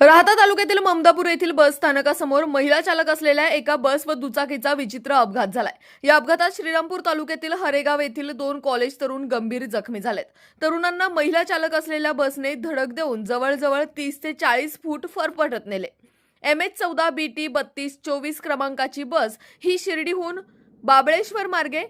राहता तालुक्यातील ममदापूर येथील बस स्थानकासमोर महिला चालक असलेल्या एका बस व दुचाकीचा विचित्र अपघात झालाय. या अपघातात श्रीरामपूर तालुक्यातील हरेगाव येथील दोन कॉलेज तरुण गंभीर जखमी झालेत. तरुणांना महिला चालक असलेल्या बसने धडक देऊन जवळजवळ तीस ते चाळीस फूट फरफटत नेले. एम एच चौदा बी टी बत्तीस चोवीस क्रमांकाची बस ही शिर्डीहून बाबळेश्वर मार्गे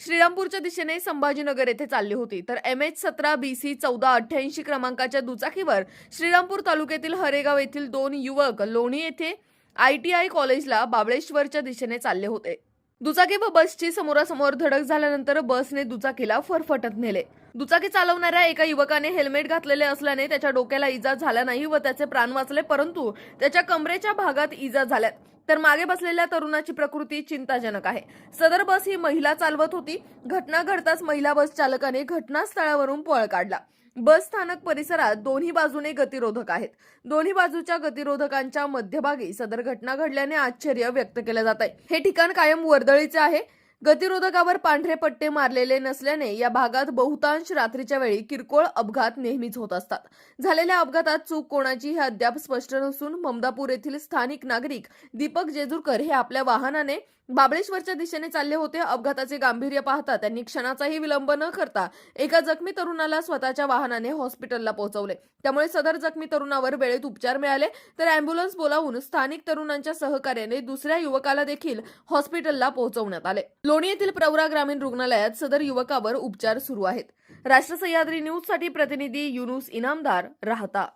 श्रीरामपूरच्या दिशेने संभाजीनगर येथे चालली होती. तर एम एच सतरा बी सी चौदा अठ्ठ्याऐंशी क्रमांकाच्या दुचाकीवर श्रीरामपूर तालुक्यातील हरेगाव येथील दोन युवक लोणी येथे आय टी आय कॉलेजला बाबळेश्वरच्या दिशेने चालले होते. दुचाकी व बसची समोरासमोर धडक झाल्यानंतर बसने दुचाकीला फरफटत नेले. दुचाकी चालवणाऱ्या एका युवकाने हेल्मेट घातलेले असल्याने त्याच्या डोक्याला इजा झाला नाही व त्याचे प्राण वाचले परंतु त्याच्या कमरेच्या भागात इजा झाल्यात. तर मागे बसलेल्या तरुणाची प्रकृती चिंताजनक आहे. सदर बस ही महिला चालवत होती. घटना घडताच महिला बस चालकाने घटनास्थळावरून पळ काढला. बस स्थानक परिसरात दोन्ही बाजूने गतिरोधक आहेत. दोन्ही बाजूच्या गतिरोधकांच्या मध्यभागी सदर घटना घडल्याने आश्चर्य व्यक्त केलं जात आहे हे ठिकाण कायम वर्दळीचे आहे. गतिरोधकावर पांढरे पट्टे मारलेले नसल्याने या भागात बहुतांश रात्रीच्या वेळी किरकोळ अपघात नेहमीच होत असतात. झालेल्या अपघातात चूक कोणाची हे अद्याप स्पष्ट नसून ममदापूर येथील स्थानिक नागरिक दीपक जेजूरकर हे आपल्या वाहनाने बाबळेश्वरच्या दिशेने चालले होते. अपघाताचे गांभीर्य पाहता त्यांनी क्षणाचाही विलंब न करता एका जखमी तरुणाला स्वतःच्या वाहनाने हॉस्पिटलला पोहोचवले. त्यामुळे सदर जखमी तरुणावर वेळेत उपचार मिळाले. तर अँब्युलन्स बोलावून स्थानिक तरुणांच्या सहकार्याने दुसऱ्या युवकाला देखील हॉस्पिटलला पोहोचवण्यात आले. लोणी येथील प्रवरा ग्रामीण रुग्णालयात सदर युवकावर उपचार सुरू आहेत. राष्ट्र सह्याद्री न्यूजसाठी प्रतिनिधी युनुस इनामदार राहता.